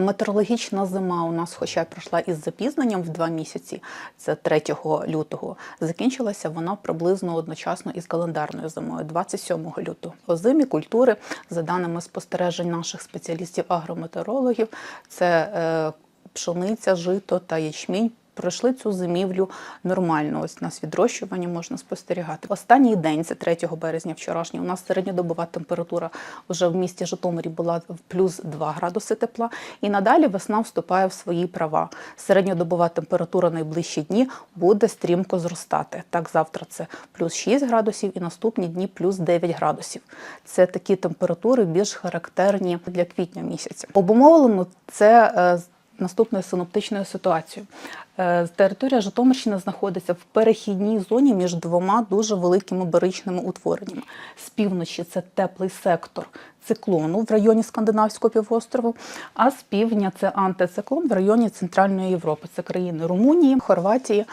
Метеорологічна зима у нас, хоча й пройшла із запізненням в два місяці, це 3 лютого, закінчилася вона приблизно одночасно із календарною зимою, 27 лютого. Озимі культури, за даними спостережень наших спеціалістів-агрометеорологів, це е, пшениця, жито та ячмінь. Пройшли цю зимівлю нормально. Ось нас відрощування можна спостерігати. Останній день, це 3 березня, вчорашній, у нас середньодобова температура вже в місті Житомирі була в плюс 2 градуси тепла. І надалі весна вступає в свої права. Середньодобова температура найближчі дні буде стрімко зростати. Так, завтра це плюс 6 градусів і наступні дні плюс 9 градусів. Це такі температури більш характерні для квітня місяця. Обумовлено це. е, Наступною синоптичною ситуацією. Е, Територія Житомирщини знаходиться в перехідній зоні між двома дуже великими баричними утвореннями. З півночі це теплий сектор циклону в районі Скандинавського півострову, а з півдня це антициклон в районі Центральної Європи. Це країни Румунії, Хорватії.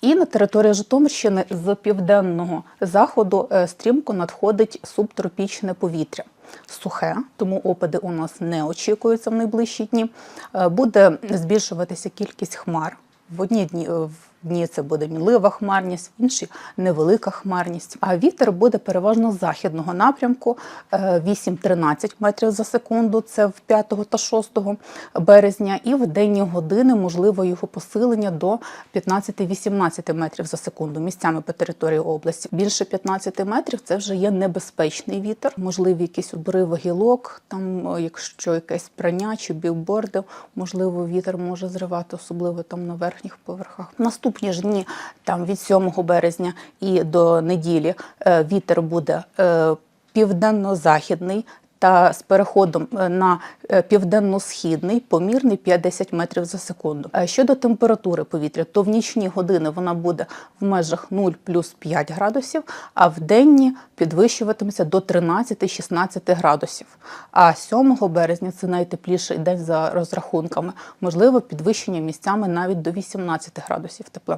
І на території Житомирщини з південного заходу е, стрімко надходить субтропічне повітря. Сухе, тому опади у нас не очікуються в найближчі дні. Е, Буде збільшуватися кількість хмар. В одні дні е, в дні це буде мінлива хмарність, інші невелика хмарність. А вітер буде переважно західного напрямку е, 8-13 метрів за секунду. Це в 5 та 6 березня, і в денні години можливо його посилення до 15-18 метрів за секунду місцями по території області. Більше 15 метрів це вже є небезпечний вітер. Можливі якісь обриви гілок, там е, якщо якесь прання чи білборди, можливо, вітер може зривати, особливо там на верхніх поверхах. Наступні ж дні, там від 7 березня і до неділі, е, вітер буде е, південно-західний. Та з переходом е, на е, південно-східний помірний 5-10 метрів за секунду. Е, Щодо температури повітря, то в нічні години вона буде в межах 0 плюс 5 градусів, а в денні підвищуватиметься до 13-16 градусів. А 7 березня це найтепліший день за розрахунками. Можливо, підвищення місцями навіть до 18 градусів тепла.